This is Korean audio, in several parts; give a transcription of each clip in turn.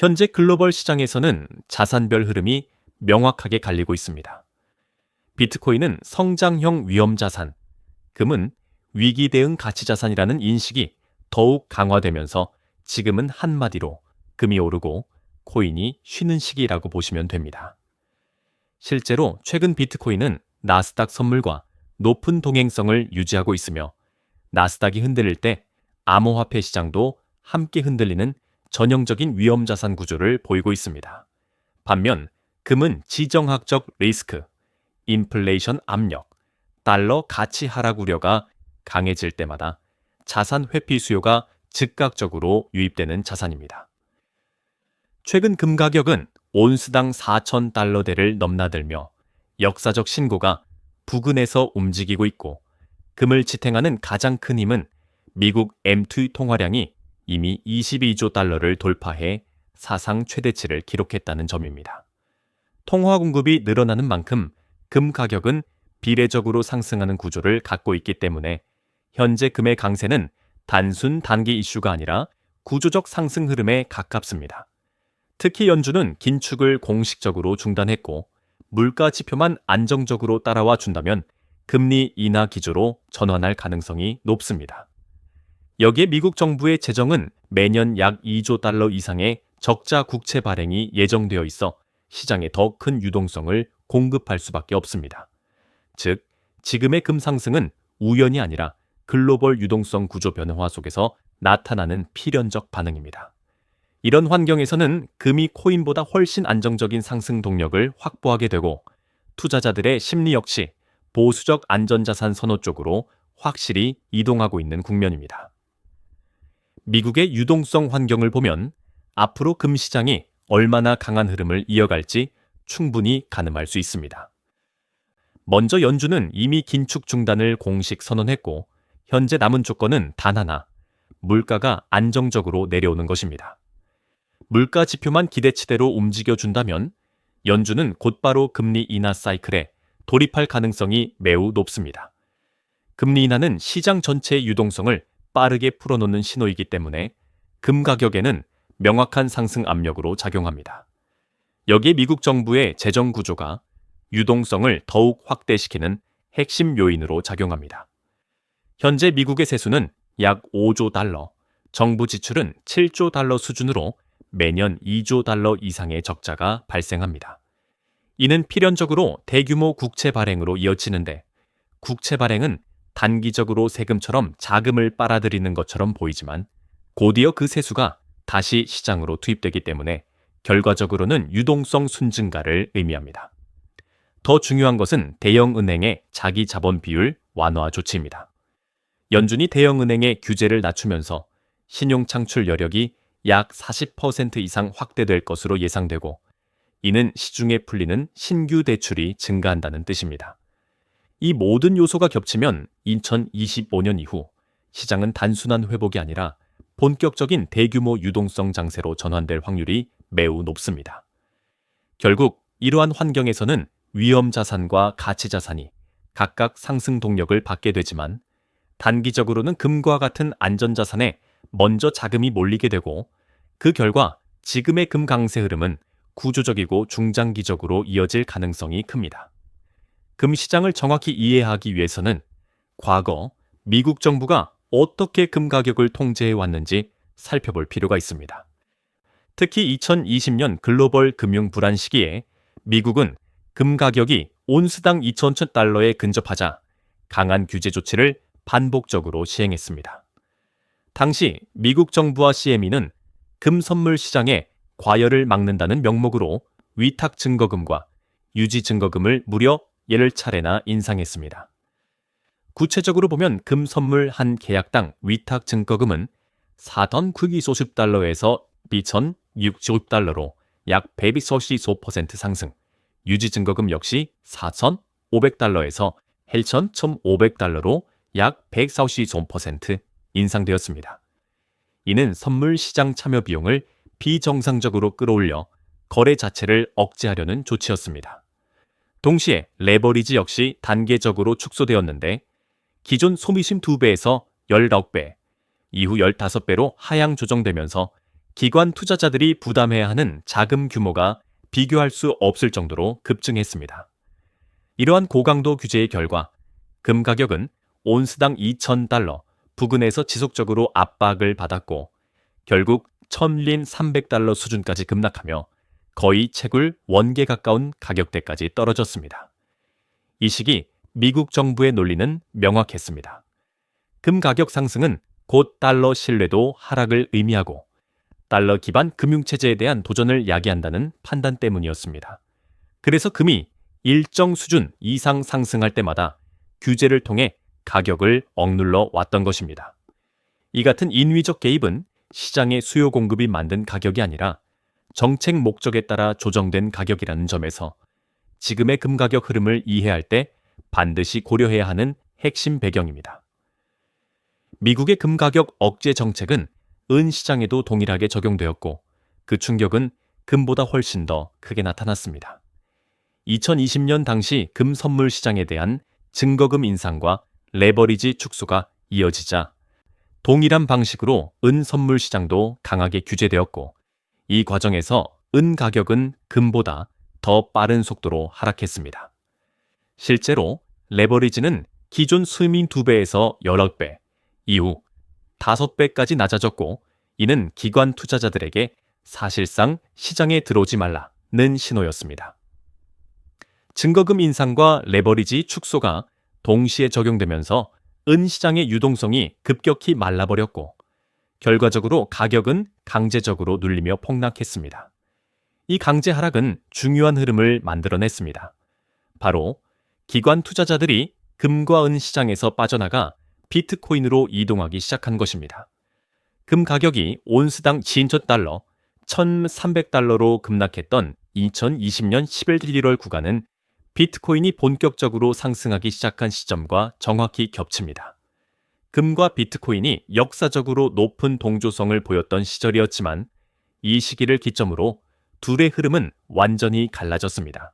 현재 글로벌 시장에서는 자산별 흐름이 명확하게 갈리고 있습니다. 비트코인은 성장형 위험 자산, 금은 위기 대응 가치 자산이라는 인식이 더욱 강화되면서 지금은 한마디로 금이 오르고 코인이 쉬는 시기라고 보시면 됩니다. 실제로 최근 비트코인은 나스닥 선물과 높은 동행성을 유지하고 있으며 나스닥이 흔들릴 때 암호화폐 시장도 함께 흔들리는 전형적인 위험 자산 구조를 보이고 있습니다. 반면 금은 지정학적 리스크, 인플레이션 압력, 달러 가치 하락 우려가 강해질 때마다 자산 회피 수요가 즉각적으로 유입되는 자산입니다. 최근 금 가격은 온스당 4,000달러대를 넘나들며 역사적 신고가 부근에서 움직이고 있고 금을 지탱하는 가장 큰 힘은 미국 M2 통화량이 이미 22조 달러를 돌파해 사상 최대치를 기록했다는 점입니다. 통화 공급이 늘어나는 만큼 금 가격은 비례적으로 상승하는 구조를 갖고 있기 때문에 현재 금의 강세는 단순 단기 이슈가 아니라 구조적 상승 흐름에 가깝습니다. 특히 연준은 긴축을 공식적으로 중단했고 물가 지표만 안정적으로 따라와 준다면 금리 인하 기조로 전환할 가능성이 높습니다. 여기에 미국 정부의 재정은 매년 약 2조 달러 이상의 적자 국채 발행이 예정되어 있어 시장에 더 큰 유동성을 공급할 수밖에 없습니다. 즉, 지금의 금 상승은 우연이 아니라 글로벌 유동성 구조 변화 속에서 나타나는 필연적 반응입니다. 이런 환경에서는 금이 코인보다 훨씬 안정적인 상승 동력을 확보하게 되고 투자자들의 심리 역시 보수적 안전자산 선호 쪽으로 확실히 이동하고 있는 국면입니다. 미국의 유동성 환경을 보면 앞으로 금 시장이 얼마나 강한 흐름을 이어갈지 충분히 가늠할 수 있습니다. 먼저 연준은 이미 긴축 중단을 공식 선언했고 현재 남은 조건은 단 하나, 물가가 안정적으로 내려오는 것입니다. 물가 지표만 기대치대로 움직여준다면 연준은 곧바로 금리 인하 사이클에 돌입할 가능성이 매우 높습니다. 금리 인하는 시장 전체의 유동성을 빠르게 풀어놓는 신호이기 때문에 금 가격에는 명확한 상승 압력으로 작용합니다. 여기에 미국 정부의 재정 구조가 유동성을 더욱 확대시키는 핵심 요인으로 작용합니다. 현재 미국의 세수는 약 5조 달러, 정부 지출은 7조 달러 수준으로 매년 2조 달러 이상의 적자가 발생합니다. 이는 필연적으로 대규모 국채 발행으로 이어지는데 국채 발행은 단기적으로 세금처럼 자금을 빨아들이는 것처럼 보이지만 곧이어 그 세수가 다시 시장으로 투입되기 때문에 결과적으로는 유동성 순증가를 의미합니다. 더 중요한 것은 대형은행의 자기 자본 비율 완화 조치입니다. 연준이 대형은행의 규제를 낮추면서 신용 창출 여력이 약 40% 이상 확대될 것으로 예상되고 이는 시중에 풀리는 신규 대출이 증가한다는 뜻입니다. 이 모든 요소가 겹치면 2025년 이후 시장은 단순한 회복이 아니라 본격적인 대규모 유동성 장세로 전환될 확률이 매우 높습니다. 결국 이러한 환경에서는 위험 자산과 가치 자산이 각각 상승 동력을 받게 되지만 단기적으로는 금과 같은 안전 자산에 먼저 자금이 몰리게 되고 그 결과 지금의 금 강세 흐름은 구조적이고 중장기적으로 이어질 가능성이 큽니다. 금 시장을 정확히 이해하기 위해서는 과거 미국 정부가 어떻게 금 가격을 통제해 왔는지 살펴볼 필요가 있습니다. 특히 2020년 글로벌 금융 불안 시기에 미국은 금 가격이 온스당 2,000달러에 근접하자 강한 규제 조치를 반복적으로 시행했습니다. 당시 미국 정부와 CME는 금 선물 시장에 과열을 막는다는 명목으로 위탁 증거금과 유지 증거금을 무려 10차례나 인상했습니다. 구체적으로 보면 금 선물 한 계약당 위탁 증거금은 4던 국기소십 달러에서 2,065달러로 약 125% 상승, 유지 증거금 역시 4,500달러에서 8,500달러로 약 145% 인상되었습니다. 이는 선물 시장 참여 비용을 비정상적으로 끌어올려 거래 자체를 억제하려는 조치였습니다. 동시에 레버리지 역시 단계적으로 축소되었는데 기존 소미심 2배에서 19배, 이후 15배로 하향 조정되면서 기관 투자자들이 부담해야 하는 자금 규모가 비교할 수 없을 정도로 급증했습니다. 이러한 고강도 규제의 결과 금 가격은 온스당 2,000달러 부근에서 지속적으로 압박을 받았고 결국 1,000린 300달러 수준까지 급락하며 거의 채굴 원계 가까운 가격대까지 떨어졌습니다. 이 시기 미국 정부의 논리는 명확했습니다. 금 가격 상승은 곧 달러 신뢰도 하락을 의미하고 달러 기반 금융체제에 대한 도전을 야기한다는 판단 때문이었습니다. 그래서 금이 일정 수준 이상 상승할 때마다 규제를 통해 가격을 억눌러 왔던 것입니다. 이 같은 인위적 개입은 시장의 수요 공급이 만든 가격이 아니라 정책 목적에 따라 조정된 가격이라는 점에서 지금의 금 가격 흐름을 이해할 때 반드시 고려해야 하는 핵심 배경입니다. 미국의 금 가격 억제 정책은 은 시장에도 동일하게 적용되었고 그 충격은 금보다 훨씬 더 크게 나타났습니다. 2020년 당시 금 선물 시장에 대한 증거금 인상과 레버리지 축소가 이어지자 동일한 방식으로 은 선물 시장도 강하게 규제되었고 이 과정에서 은 가격은 금보다 더 빠른 속도로 하락했습니다. 실제로 레버리지는 기존 스밍 2배에서 여러 배, 이후 5배까지 낮아졌고 이는 기관 투자자들에게 사실상 시장에 들어오지 말라는 신호였습니다. 증거금 인상과 레버리지 축소가 동시에 적용되면서 은 시장의 유동성이 급격히 말라버렸고 결과적으로 가격은 강제적으로 눌리며 폭락했습니다. 이 강제 하락은 중요한 흐름을 만들어냈습니다. 바로 기관 투자자들이 금과 은 시장에서 빠져나가 비트코인으로 이동하기 시작한 것입니다. 금 가격이 온스당 진천 달러 1,300달러로 급락했던 2020년 11월 구간은 비트코인이 본격적으로 상승하기 시작한 시점과 정확히 겹칩니다. 금과 비트코인이 역사적으로 높은 동조성을 보였던 시절이었지만 이 시기를 기점으로 둘의 흐름은 완전히 갈라졌습니다.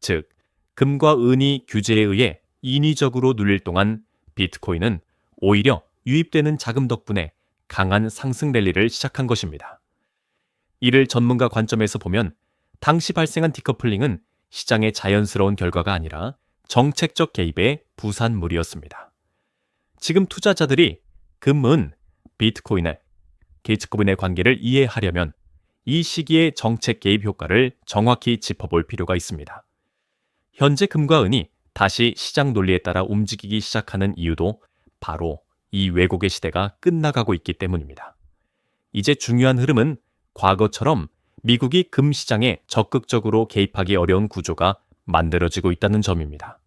즉, 금과 은이 규제에 의해 인위적으로 눌릴 동안 비트코인은 오히려 유입되는 자금 덕분에 강한 상승 랠리를 시작한 것입니다. 이를 전문가 관점에서 보면 당시 발생한 디커플링은 시장의 자연스러운 결과가 아니라 정책적 개입의 부산물이었습니다. 지금 투자자들이 금은 비트코인의 게이츠 코인의 관계를 이해하려면 이 시기의 정책 개입 효과를 정확히 짚어볼 필요가 있습니다. 현재 금과 은이 다시 시장 논리에 따라 움직이기 시작하는 이유도 바로 이 왜곡의 시대가 끝나가고 있기 때문입니다. 이제 중요한 흐름은 과거처럼 미국이 금 시장에 적극적으로 개입하기 어려운 구조가 만들어지고 있다는 점입니다.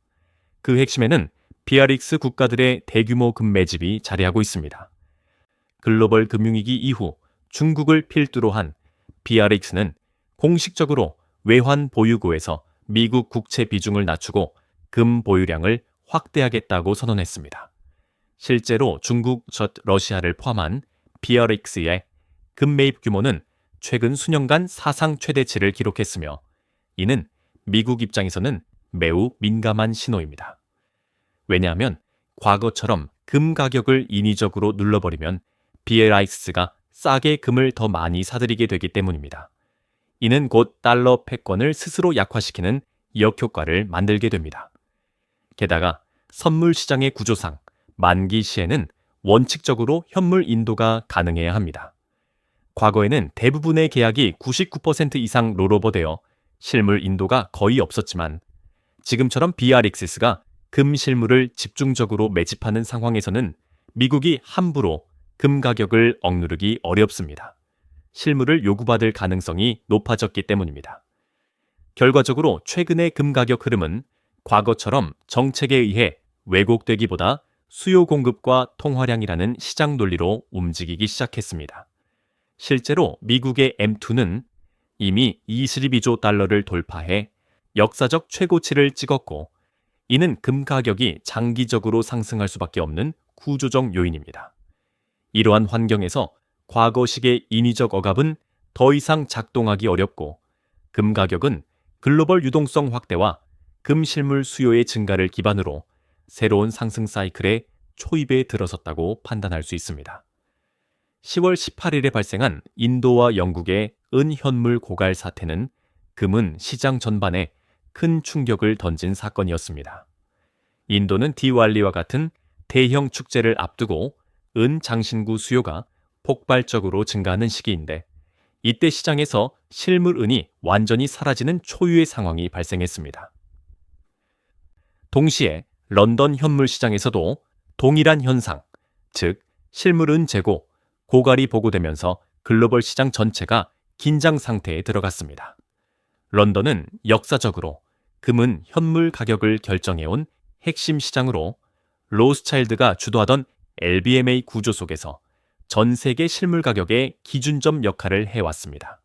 그 핵심에는 BRX 국가들의 대규모 금 매집이 자리하고 있습니다. 글로벌 금융위기 이후 중국을 필두로 한 BRX는 공식적으로 외환 보유고에서 미국 국채 비중을 낮추고 금 보유량을 확대하겠다고 선언했습니다. 실제로 중국, 젖 러시아를 포함한 BRX의 금 매입 규모는 최근 수년간 사상 최대치를 기록했으며 이는 미국 입장에서는 매우 민감한 신호입니다. 왜냐하면 과거처럼 금 가격을 인위적으로 눌러버리면 BLIS가 싸게 금을 더 많이 사들이게 되기 때문입니다. 이는 곧 달러 패권을 스스로 약화시키는 역효과를 만들게 됩니다. 게다가 선물 시장의 구조상 만기 시에는 원칙적으로 현물 인도가 가능해야 합니다. 과거에는 대부분의 계약이 99% 이상 롤오버되어 실물 인도가 거의 없었지만 지금처럼 BRXS가 금 실물을 집중적으로 매집하는 상황에서는 미국이 함부로 금 가격을 억누르기 어렵습니다. 실물을 요구받을 가능성이 높아졌기 때문입니다. 결과적으로 최근의 금 가격 흐름은 과거처럼 정책에 의해 왜곡되기보다 수요 공급과 통화량이라는 시장 논리로 움직이기 시작했습니다. 실제로 미국의 M2는 이미 22조 달러를 돌파해 역사적 최고치를 찍었고 이는 금 가격이 장기적으로 상승할 수밖에 없는 구조적 요인입니다. 이러한 환경에서 과거식의 인위적 억압은 더 이상 작동하기 어렵고 금 가격은 글로벌 유동성 확대와 금 실물 수요의 증가를 기반으로 새로운 상승 사이클의 초입에 들어섰다고 판단할 수 있습니다. 10월 18일에 발생한 인도와 영국의 은현물 고갈 사태는 금은 시장 전반에 큰 충격을 던진 사건이었습니다. 인도는 디왈리와 같은 대형 축제를 앞두고 은 장신구 수요가 폭발적으로 증가하는 시기인데 이때 시장에서 실물 은이 완전히 사라지는 초유의 상황이 발생했습니다. 동시에 런던 현물 시장에서도 동일한 현상, 즉 실물 은 재고, 고갈이 보고되면서 글로벌 시장 전체가 긴장 상태에 들어갔습니다. 런던은 역사적으로 금은 현물 가격을 결정해온 핵심 시장으로 로스차일드가 주도하던 LBMA 구조 속에서 전 세계 실물 가격의 기준점 역할을 해왔습니다.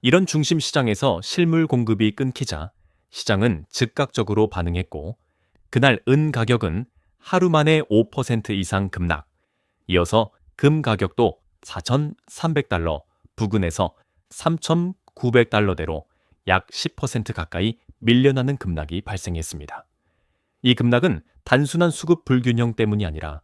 이런 중심 시장에서 실물 공급이 끊기자 시장은 즉각적으로 반응했고 그날 은 가격은 하루 만에 5% 이상 급락. 이어서 금 가격도 4,300달러 부근에서 3,900달러대로 약 10% 가까이 밀려나는 급락이 발생했습니다. 이 급락은 단순한 수급 불균형 때문이 아니라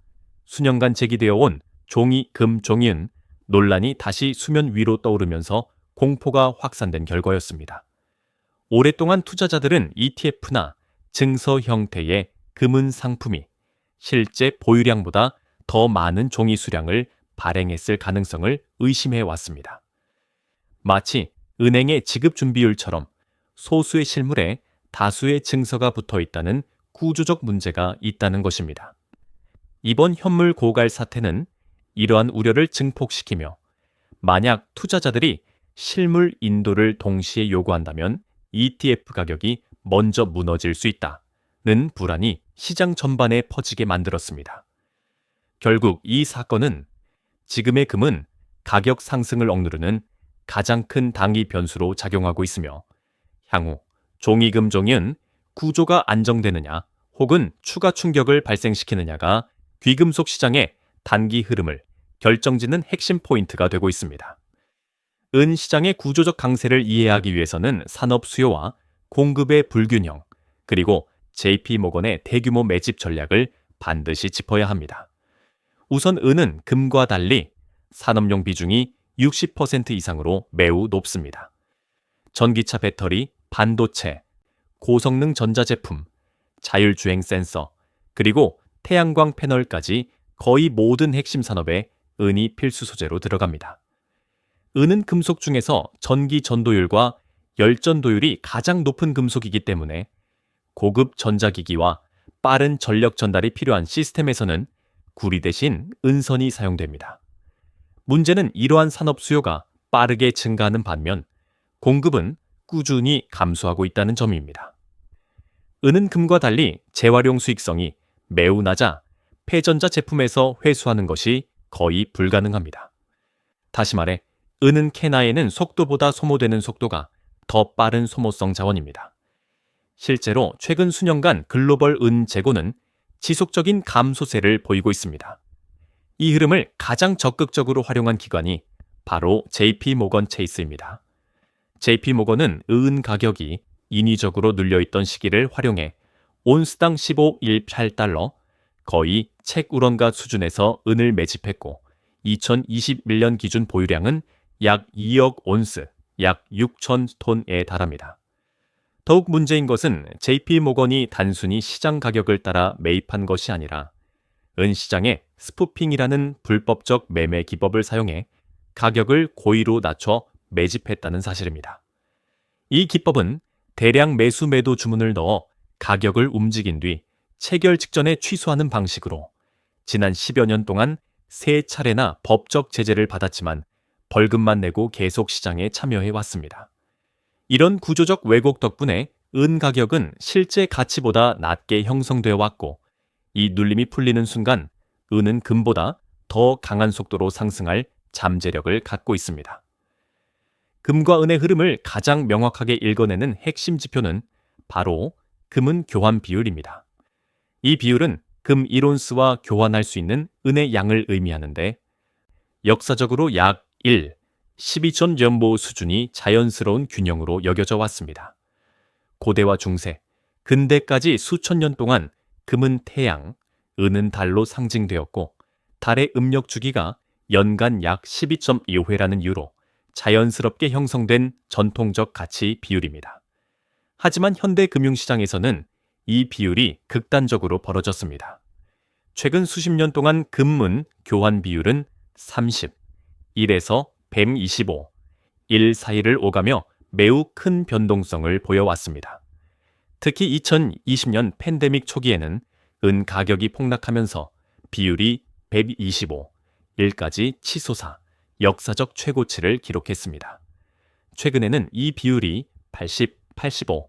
수년간 제기되어 온 종이 금 종이은 논란이 다시 수면 위로 떠오르면서 공포가 확산된 결과였습니다. 오랫동안 투자자들은 ETF나 증서 형태의 금은 상품이 실제 보유량보다 더 많은 종이 수량을 발행했을 가능성을 의심해 왔습니다. 마치 은행의 지급 준비율처럼 소수의 실물에 다수의 증서가 붙어 있다는 구조적 문제가 있다는 것입니다. 이번 현물 고갈 사태는 이러한 우려를 증폭시키며 만약 투자자들이 실물 인도를 동시에 요구한다면 ETF 가격이 먼저 무너질 수 있다는 불안이 시장 전반에 퍼지게 만들었습니다. 결국 이 사건은 지금의 금은 가격 상승을 억누르는 가장 큰 당위 변수로 작용하고 있으며 향후 종이금 종이은 구조가 안정되느냐 혹은 추가 충격을 발생시키느냐가 귀금속 시장의 단기 흐름을 결정짓는 핵심 포인트가 되고 있습니다. 은 시장의 구조적 강세를 이해하기 위해서는 산업 수요와 공급의 불균형, 그리고 JP 모건의 대규모 매집 전략을 반드시 짚어야 합니다. 우선 은은 금과 달리 산업용 비중이 60% 이상으로 매우 높습니다. 전기차 배터리, 반도체, 고성능 전자제품, 자율주행 센서, 그리고 태양광 패널까지 거의 모든 핵심 산업에 은이 필수 소재로 들어갑니다. 은은 금속 중에서 전기 전도율과 열전도율이 가장 높은 금속이기 때문에 고급 전자기기와 빠른 전력 전달이 필요한 시스템에서는 구리 대신 은선이 사용됩니다. 문제는 이러한 산업 수요가 빠르게 증가하는 반면 공급은 꾸준히 감소하고 있다는 점입니다. 은은 금과 달리 재활용 수익성이 매우 낮아 폐전자 제품에서 회수하는 것이 거의 불가능합니다. 다시 말해, 은은 캐나에는 속도보다 소모되는 속도가 더 빠른 소모성 자원입니다. 실제로 최근 수년간 글로벌 은 재고는 지속적인 감소세를 보이고 있습니다. 이 흐름을 가장 적극적으로 활용한 기관이 바로 JP 모건 체이스입니다. JP 모건은 은 가격이 인위적으로 눌려있던 시기를 활용해 온스당 15.18달러, 거의 책 우런가 수준에서 은을 매집했고 2021년 기준 보유량은 약 2억 온스, 약 6천 톤에 달합니다. 더욱 문제인 것은 JP 모건이 단순히 시장 가격을 따라 매입한 것이 아니라 은 시장에 스푸핑이라는 불법적 매매 기법을 사용해 가격을 고의로 낮춰 매집했다는 사실입니다. 이 기법은 대량 매수 매도 주문을 넣어 가격을 움직인 뒤 체결 직전에 취소하는 방식으로 지난 10여 년 동안 세 차례나 법적 제재를 받았지만 벌금만 내고 계속 시장에 참여해 왔습니다. 이런 구조적 왜곡 덕분에 은 가격은 실제 가치보다 낮게 형성되어 왔고 이 눌림이 풀리는 순간 은은 금보다 더 강한 속도로 상승할 잠재력을 갖고 있습니다. 금과 은의 흐름을 가장 명확하게 읽어내는 핵심 지표는 바로 금은 교환 비율입니다. 이 비율은 금 1온스와 교환할 수 있는 은의 양을 의미하는데 역사적으로 약 1, 12전 연보 수준이 자연스러운 균형으로 여겨져 왔습니다. 고대와 중세, 근대까지 수천 년 동안 금은 태양, 은은 달로 상징되었고 달의 음력 주기가 연간 약 12.25회라는 이유로 자연스럽게 형성된 전통적 가치 비율입니다. 하지만 현대 금융시장에서는 이 비율이 극단적으로 벌어졌습니다. 최근 수십 년 동안 금문 교환 비율은 30, 1에서 125, 1 사이를 오가며 매우 큰 변동성을 보여왔습니다. 특히 2020년 팬데믹 초기에는 은 가격이 폭락하면서 비율이 125, 1까지 치솟아 역사적 최고치를 기록했습니다. 최근에는 이 비율이 80, 85,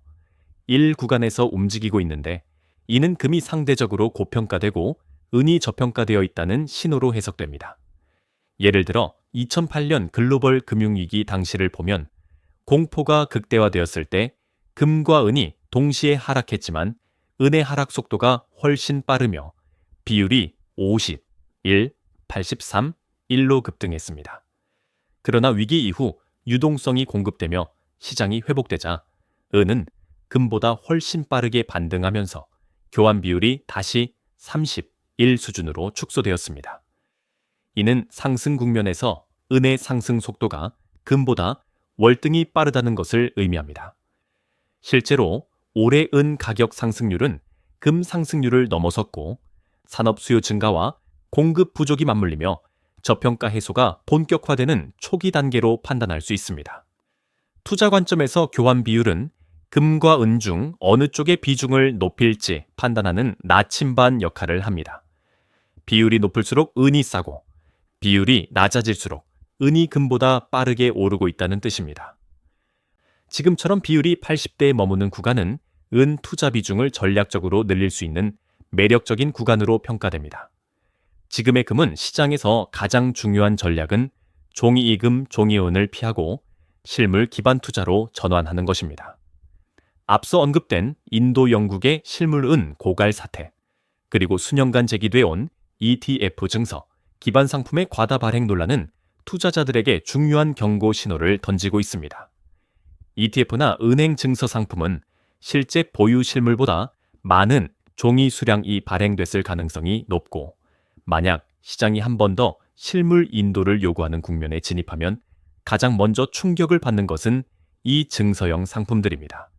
1 구간에서 움직이고 있는데 이는 금이 상대적으로 고평가되고 은이 저평가되어 있다는 신호로 해석됩니다. 예를 들어 2008년 글로벌 금융위기 당시를 보면 공포가 극대화되었을 때 금과 은이 동시에 하락했지만 은의 하락 속도가 훨씬 빠르며 비율이 50, 1, 83, 1로 급등했습니다. 그러나 위기 이후 유동성이 공급되며 시장이 회복되자 은은 금보다 훨씬 빠르게 반등하면서 교환 비율이 다시 31 수준으로 축소되었습니다. 이는 상승 국면에서 은의 상승 속도가 금보다 월등히 빠르다는 것을 의미합니다. 실제로 올해 은 가격 상승률은 금 상승률을 넘어섰고 산업 수요 증가와 공급 부족이 맞물리며 저평가 해소가 본격화되는 초기 단계로 판단할 수 있습니다. 투자 관점에서 교환 비율은 금과 은 중 어느 쪽의 비중을 높일지 판단하는 나침반 역할을 합니다. 비율이 높을수록 은이 싸고 비율이 낮아질수록 은이 금보다 빠르게 오르고 있다는 뜻입니다. 지금처럼 비율이 80대에 머무는 구간은 은 투자 비중을 전략적으로 늘릴 수 있는 매력적인 구간으로 평가됩니다. 지금의 금은 시장에서 가장 중요한 전략은 종이이금, 종이은을 피하고 실물 기반 투자로 전환하는 것입니다. 앞서 언급된 인도 영국의 실물은 고갈 사태, 그리고 수년간 제기돼 온 ETF 증서, 기반 상품의 과다 발행 논란은 투자자들에게 중요한 경고 신호를 던지고 있습니다. ETF나 은행 증서 상품은 실제 보유 실물보다 많은 종이 수량이 발행됐을 가능성이 높고 만약 시장이 한 번 더 실물 인도를 요구하는 국면에 진입하면 가장 먼저 충격을 받는 것은 이 증서형 상품들입니다.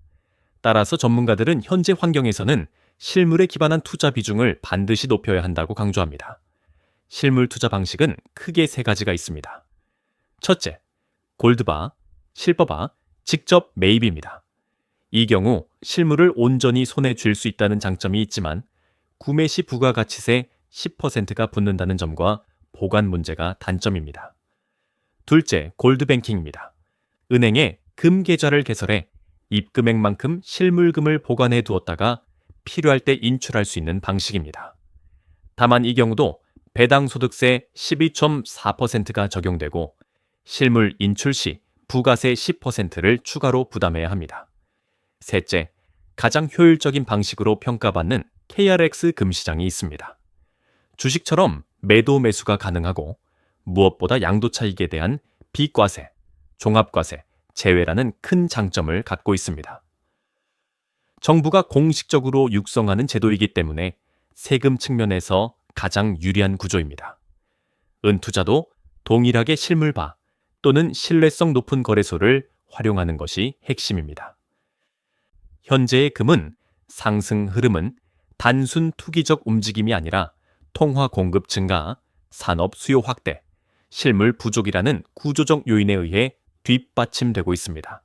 따라서 전문가들은 현재 환경에서는 실물에 기반한 투자 비중을 반드시 높여야 한다고 강조합니다. 실물 투자 방식은 크게 세 가지가 있습니다. 첫째, 골드바, 실버바, 직접 매입입니다. 이 경우 실물을 온전히 손에 쥘 수 있다는 장점이 있지만 구매 시 부가가치세 10%가 붙는다는 점과 보관 문제가 단점입니다. 둘째, 골드뱅킹입니다. 은행에 금 계좌를 개설해 입금액만큼 실물금을 보관해 두었다가 필요할 때 인출할 수 있는 방식입니다. 다만 이 경우도 배당 소득세 12.4%가 적용되고 실물 인출 시 부가세 10%를 추가로 부담해야 합니다. 셋째, 가장 효율적인 방식으로 평가받는 KRX 금시장이 있습니다. 주식처럼 매도 매수가 가능하고 무엇보다 양도 차익에 대한 비과세, 종합과세, 제외라는 큰 장점을 갖고 있습니다. 정부가 공식적으로 육성하는 제도이기 때문에 세금 측면에서 가장 유리한 구조입니다. 은투자도 동일하게 실물바 또는 신뢰성 높은 거래소를 활용하는 것이 핵심입니다. 현재의 금은 상승 흐름은 단순 투기적 움직임이 아니라 통화 공급 증가, 산업 수요 확대, 실물 부족이라는 구조적 요인에 의해 뒷받침되고 있습니다.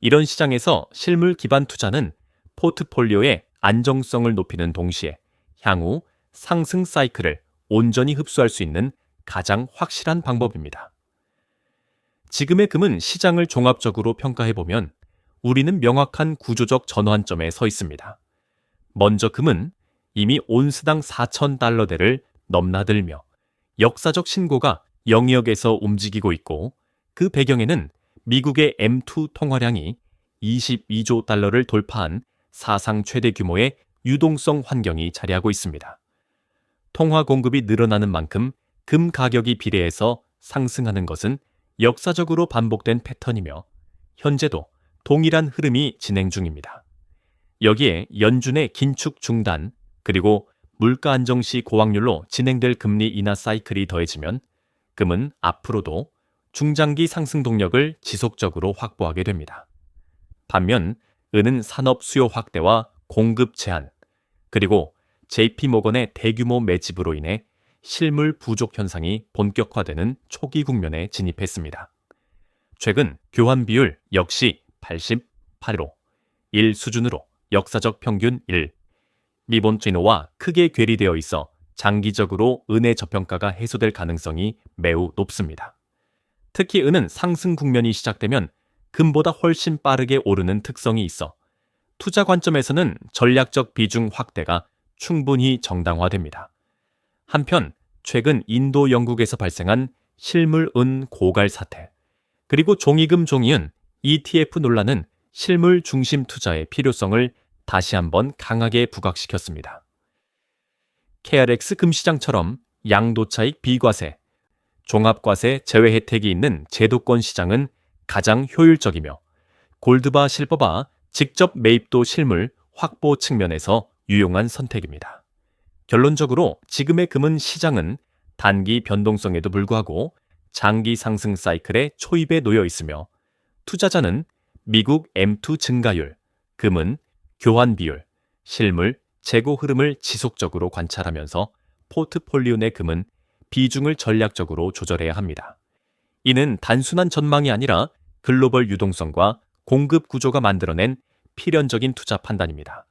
이런 시장에서 실물 기반 투자는 포트폴리오의 안정성을 높이는 동시에 향후 상승 사이클을 온전히 흡수할 수 있는 가장 확실한 방법입니다. 지금의 금은 시장을 종합적으로 평가해보면 우리는 명확한 구조적 전환점에 서 있습니다. 먼저 금은 이미 온스당 4,000달러대를 넘나들며 역사적 신고가 영역에서 움직이고 있고 그 배경에는 미국의 M2 통화량이 22조 달러를 돌파한 사상 최대 규모의 유동성 환경이 자리하고 있습니다. 통화 공급이 늘어나는 만큼 금 가격이 비례해서 상승하는 것은 역사적으로 반복된 패턴이며 현재도 동일한 흐름이 진행 중입니다. 여기에 연준의 긴축 중단 그리고 물가 안정 시 고확률로 진행될 금리 인하 사이클이 더해지면 금은 앞으로도 중장기 상승 동력을 지속적으로 확보하게 됩니다. 반면 은은 산업 수요 확대와 공급 제한, 그리고 JP모건의 대규모 매집으로 인해 실물 부족 현상이 본격화되는 초기 국면에 진입했습니다. 최근 교환 비율 역시 88로 1 수준으로 역사적 평균 1. 리본트노와 크게 괴리되어 있어 장기적으로 은의 저평가가 해소될 가능성이 매우 높습니다. 특히 은은 상승 국면이 시작되면 금보다 훨씬 빠르게 오르는 특성이 있어 투자 관점에서는 전략적 비중 확대가 충분히 정당화됩니다. 한편 최근 인도 영국에서 발생한 실물 은 고갈 사태, 그리고 종이금 종이은 ETF 논란은 실물 중심 투자의 필요성을 다시 한번 강하게 부각시켰습니다. KRX 금시장처럼 양도차익 비과세, 종합과세 제외 혜택이 있는 제도권 시장은 가장 효율적이며 골드바 실버바 직접 매입도 실물 확보 측면에서 유용한 선택입니다. 결론적으로 지금의 금은 시장은 단기 변동성에도 불구하고 장기 상승 사이클의 초입에 놓여 있으며 투자자는 미국 M2 증가율, 금은 교환 비율, 실물, 재고 흐름을 지속적으로 관찰하면서 포트폴리오 내 금은 비중을 전략적으로 조절해야 합니다. 이는 단순한 전망이 아니라 글로벌 유동성과 공급 구조가 만들어낸 필연적인 투자 판단입니다.